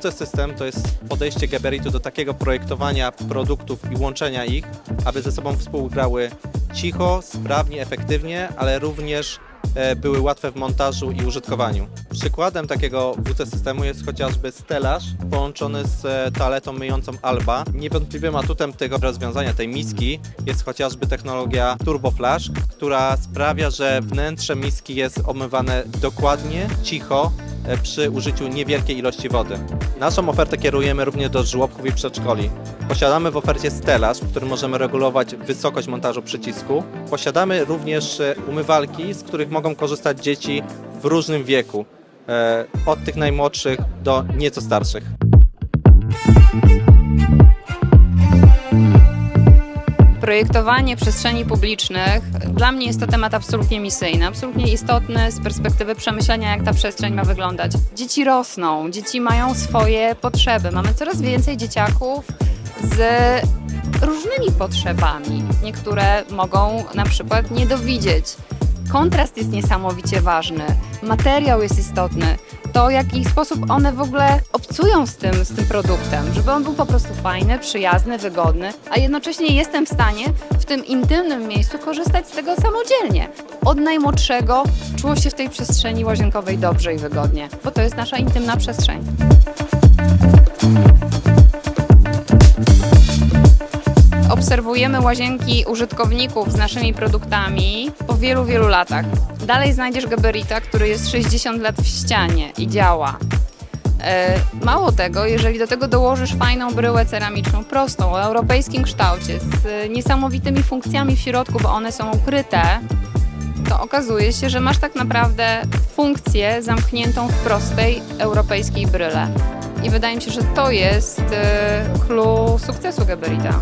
WC System to jest podejście Geberitu do takiego projektowania produktów i łączenia ich, aby ze sobą współgrały cicho, sprawnie, efektywnie, ale również e, były łatwe w montażu i użytkowaniu. Przykładem takiego WC systemu jest chociażby stelaż połączony z e, toaletą myjącą Alba. Niewątpliwym atutem tego rozwiązania, tej miski jest chociażby technologia Turbo Flash, która sprawia, że wnętrze miski jest omywane dokładnie, cicho, e, przy użyciu niewielkiej ilości wody. Naszą ofertę kierujemy również do żłobków i przedszkoli. Posiadamy w ofercie stelaż, w którym możemy regulować wysokość montażu przycisku. Posiadamy również e, umywalki, z których mogą korzystać dzieci w różnym wieku, e, od tych najmłodszych do nieco starszych. Projektowanie przestrzeni publicznych dla mnie jest to temat absolutnie misyjny, absolutnie istotny z perspektywy przemyślenia, jak ta przestrzeń ma wyglądać. Dzieci rosną, dzieci mają swoje potrzeby. Mamy coraz więcej dzieciaków z różnymi potrzebami. Niektóre mogą na przykład nie dowidzieć. Kontrast jest niesamowicie ważny, materiał jest istotny, to w jaki sposób one w ogóle obcują z tym, z tym produktem, żeby on był po prostu fajny, przyjazny, wygodny, a jednocześnie jestem w stanie w tym intymnym miejscu korzystać z tego samodzielnie. Od najmłodszego czuło się w tej przestrzeni łazienkowej dobrze i wygodnie, bo to jest nasza intymna przestrzeń. Obserwujemy łazienki użytkowników z naszymi produktami po wielu, wielu latach. Dalej znajdziesz Geberita, który jest 60 lat w ścianie i działa. E, Mało tego, jeżeli do tego dołożysz fajną bryłę ceramiczną, prostą, o europejskim kształcie, z niesamowitymi funkcjami w środku, bo one są ukryte, to okazuje się, że masz tak naprawdę funkcję zamkniętą w prostej europejskiej bryle. I wydaje mi się, że to jest e, clue sukcesu Geberita.